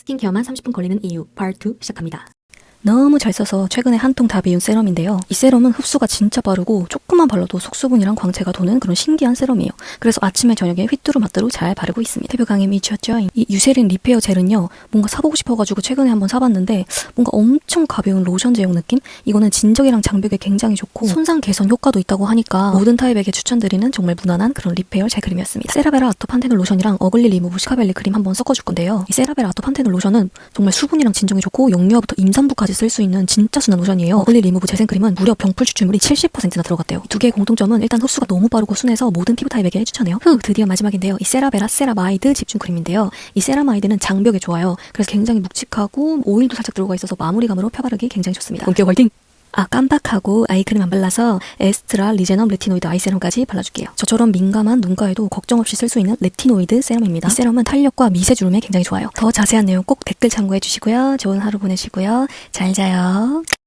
스킨케어만 30분 걸리는 이유 파트 2 시작합니다. 너무 잘 써서 최근에 한 통 다 비운 세럼인데요. 이 세럼은 흡수가 진짜 빠르고 조금만 발라도 속수분이랑 광채가 도는 그런 신기한 세럼이에요. 그래서 아침에 저녁에 휘뚜루마뚜루 잘 바르고 있습니다. 피부 강해 미쳤죠? 이 유세린 리페어 젤은요. 뭔가 사보고 싶어가지고 최근에 한번 사봤는데 뭔가 엄청 가벼운 로션 제형 느낌? 이거는 진적이랑 장벽에 굉장히 좋고 손상 개선 효과도 있다고 하니까 모든 타입에게 추천드리는 정말 무난한 그런 리페어 젤 크림이었습니다. 세라베라 아토 판테놀 로션이랑 어글리 리무브 시카벨리 크림 한번 섞어줄 건데요. 이 세라베라 아토 판테놀 로션은 정말 수분이랑 진정이 좋고 영유아부터 임산부까지 쓸 수 있는 진짜 순한 로션이에요. 어글리 리무브 재생크림은 무려 병풀 추출물이 70%나 들어갔대요. 두 개의 공통점은 일단 흡수가 너무 빠르고 순해서 모든 피부 타입에게 추천해요. 후 드디어 마지막인데요. 이 세라베라 세라마이드 집중 크림인데요. 이 세라마이드는 장벽에 좋아요. 그래서 굉장히 묵직하고 오일도 살짝 들어가 있어서 마무리감으로 펴바르기 굉장히 좋습니다. 본격 화이팅! 아 깜빡하고 아이크림 안 발라서 에스트라 리제넘 레티노이드 아이 세럼까지 발라줄게요. 저처럼 민감한 눈가에도 걱정 없이 쓸 수 있는 레티노이드 세럼입니다. 이 세럼은 탄력과 미세 주름에 굉장히 좋아요. 더 자세한 내용 꼭 댓글 참고해 주시고요. 좋은 하루 보내시고요. 잘 자요.